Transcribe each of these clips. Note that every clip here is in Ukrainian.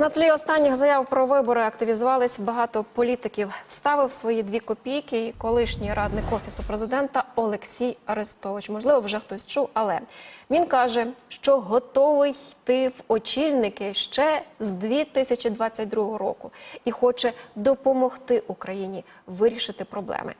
На тлі останніх заяв про вибори активізувались багато політиків. Вставив свої дві копійки і колишній радник офісу президента Олексій Арестович. Можливо, вже хтось чув, але він каже, що готовий йти в очільники ще з 2022 року і хоче допомогти Україні вирішити проблеми.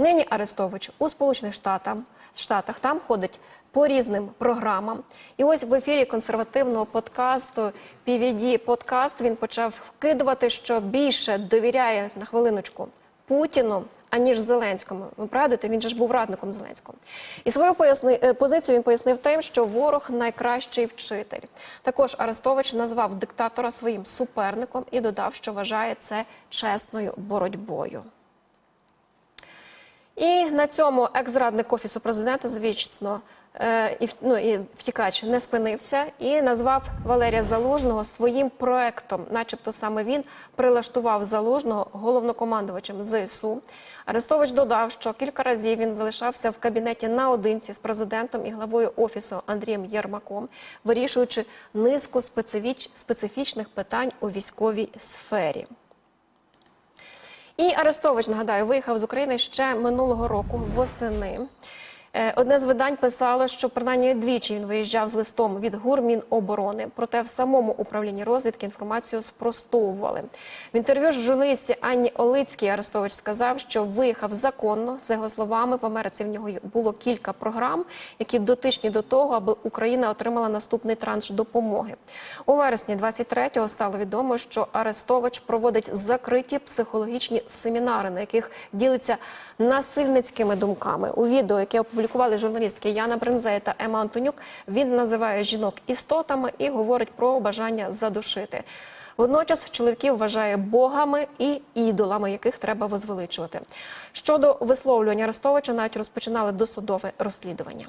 Нині Арестович у Сполучених Штатах, Штатах там ходить по різним програмам. І ось в ефірі консервативного подкасту PVD подкаст він почав вкидувати, що більше довіряє на хвилиночку Путіну. Аніж Зеленському, ви пригадуєте, він же ж був радником Зеленського. І свою поясни... е, позицію він пояснив тим, що ворог найкращий вчитель. Також Арестович назвав диктатора своїм суперником і додав, що вважає це чесною боротьбою. І на цьому екс-радник офісу президента, звісно, е, і, ну, і втікач не спинився і назвав Валерія Залужного своїм проектом, начебто саме він прилаштував Залужного головнокомандувачем ЗСУ. Арестович додав, що кілька разів він залишався в кабінеті наодинці з президентом і главою офісу Андрієм Єрмаком, вирішуючи низку специфіч, специфічних питань у військовій сфері. І Арестович, нагадаю, виїхав з України ще минулого року восени. Е, Одне з видань писало, що принаймні двічі він виїжджав з листом від Гурміноборони. Проте в самому управлінні розвідки інформацію спростовували. В інтерв'ю ж журналістці Анні Олицькій Арестович сказав, що виїхав законно. За його словами, в Америці в нього було кілька програм, які дотичні до того, аби Україна отримала наступний транш допомоги. У вересні 23-го стало відомо, що Арестович проводить закриті психологічні семінари, на яких ділиться насильницькими думками. У відео, яке опублікували журналістки Яна Брензея та Ема Антонюк, він називає жінок істотами і говорить про бажання задушити. Водночас чоловіків вважає богами і ідолами, яких треба возвеличувати. Щодо висловлювання Арестовича, навіть розпочинали досудове розслідування.